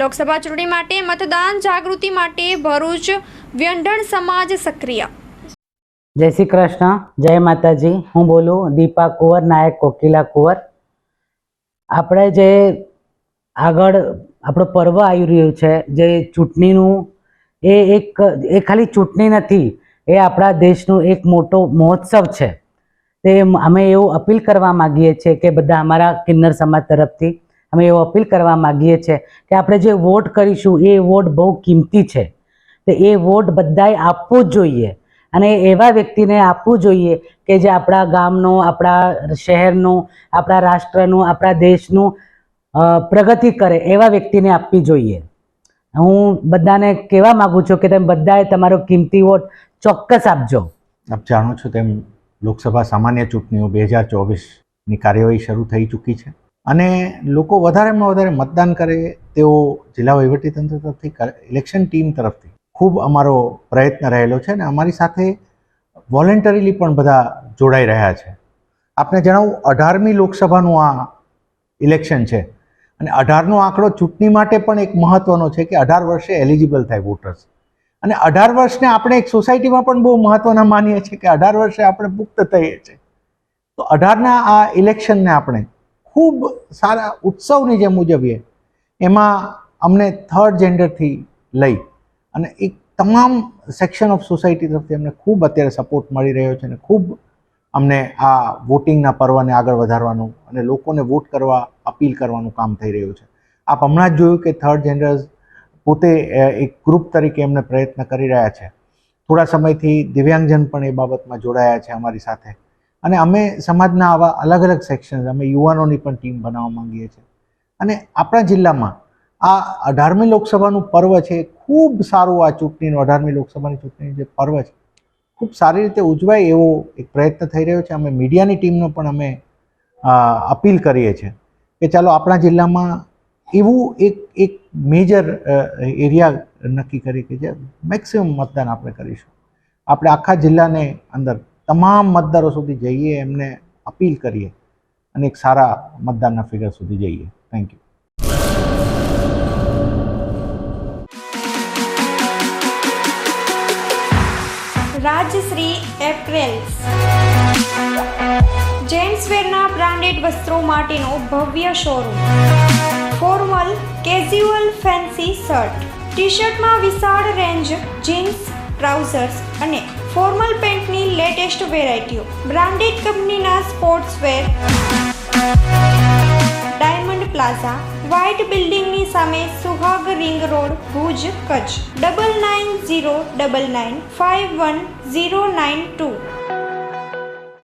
લોકસભા ચૂંટણી માટે મતદાન જાગૃતિ માટે ભરૂચ વ્યંઢણ સમાજ સક્રિય. જય શ્રી કૃષ્ણ, જય માતાજી. હું બોલું દીપા કુંવર, નાયક કોકિલા કુંવર. આપણે જે આગળ આપણો પર્વ આવી રહ્યું છે, જે ચૂંટણીનું એ એક, એ ખાલી ચૂંટણી નથી, એ આપણા દેશનું એક મોટો મહોત્સવ છે. તે અમે એવું અપીલ કરવા માગીએ છીએ કે બધા અમારા કિન્નર સમાજ તરફથી અમે એવું અપીલ કરવા માગીએ છીએ કે આપણે જે વોટ કરીશું, એ વોટ બહુ કિંમતી છે. તો એ વોટ બધાએ આપવો જ જોઈએ. અને એવા વ્યક્તિને આપવું જોઈએ કે જે આપણા ગામનું, આપણા શહેરનું, આપણા રાષ્ટ્રનું, આપણા દેશનું પ્રગતિ કરે એવા વ્યક્તિને આપવી જોઈએ. હું બધાને કહેવા માગું છું કે તમે બધાએ તમારો કિંમતી વોટ ચોક્કસ આપજો. આપ જાણો છો તેમ લોકસભા સામાન્ય ચૂંટણીઓ બે હજાર ચોવીસની કાર્યવાહી શરૂ થઈ ચૂકી છે. અને લોકો વધારેમાં વધારે મતદાન કરે તેવો જિલ્લા વહીવટીતંત્ર તરફથી ઇલેક્શન ટીમ તરફથી ખૂબ અમારો પ્રયત્ન રહેલો છે અને અમારી સાથે વોલેન્ટરીલી પણ બધા જોડાઈ રહ્યા છે. આપને જણાવું, અઢારમી લોકસભાનું આ ઇલેક્શન છે અને અઢારનો આંકડો ચૂંટણી માટે પણ એક મહત્વનો છે કે અઢાર વર્ષે એલિજિબલ થાય વોટર્સ અને અઢાર વર્ષને આપણે એક સોસાયટીમાં પણ બહુ મહત્વના માનીએ છીએ કે અઢાર વર્ષે આપણે પુખ્ત થઈએ છીએ. તો અઢારના આ ઇલેક્શનને આપણે ખૂબ સારા ઉત્સવની જેમ ઉજવીએ, એમાં અમને થર્ડ જેન્ડરથી લઈ અને એક તમામ સેક્શન ઓફ સોસાયટી તરફથી અમને ખૂબ અત્યારે સપોર્ટ મળી રહ્યો છે અને ખૂબ અમને આ વોટિંગના પર્વને આગળ વધારવાનું અને લોકોને વોટ કરવા અપીલ કરવાનું કામ થઈ રહ્યું છે. આપ હમણાં જ જોયું કે થર્ડ જેન્ડર્સ પોતે એક ગ્રુપ તરીકે એમને પ્રયત્ન કરી રહ્યા છે. થોડા સમયથી દિવ્યાંગજન પણ એ બાબતમાં જોડાયા છે અમારી સાથે. અને અમે સમાજના આવા અલગ અલગ સેક્શન્સ અમે યુવાનોની પણ ટીમ બનાવવા માંગીએ છીએ. અને આપણા જિલ્લામાં આ અઢારમી લોકસભાનું પર્વ છે, ખૂબ સારું આ ચૂંટણીનું, અઢારમી લોકસભાની ચૂંટણી જે પર્વ છે, ખૂબ સારી રીતે ઉજવાય એવો એક પ્રયત્ન થઈ રહ્યો છે. અમે મીડિયાની ટીમનો પણ અમે અપીલ કરીએ છીએ કે ચાલો આપણા જિલ્લામાં એવું એક એક મેજર એરિયા નક્કી કરી કે જે મેક્સિમમ મતદાન આપણે કરીશું. આપણે આખા જિલ્લાને અંદર તમામ મતદારો સુધી જઈએ એમને અપીલ કરીએ અને એક સારા મતદાનના ફિગર સુધી જઈએ. Thank you Rajshree apparels. જેન્ટ્સવેરના branded વસ્ત્રો માટેનો ભવ્ય showroom formal casual fancy shirt T શર્ટમાં વિશાળ રેન્જ જીન્સ ટ્રાઉઝર્સ અને ફોર્મલ લેટેસ્ટ વેરાયટીઓ. બ્રાન્ડેડ કંપનીના સ્પોર્ટ્સવેર ડાયમંડ પ્લાઝા વ્હાઇટ બિલ્ડિંગની સામે Suhag ring road Bhuj, Kutch. Double nine zero double nine five one zero nine two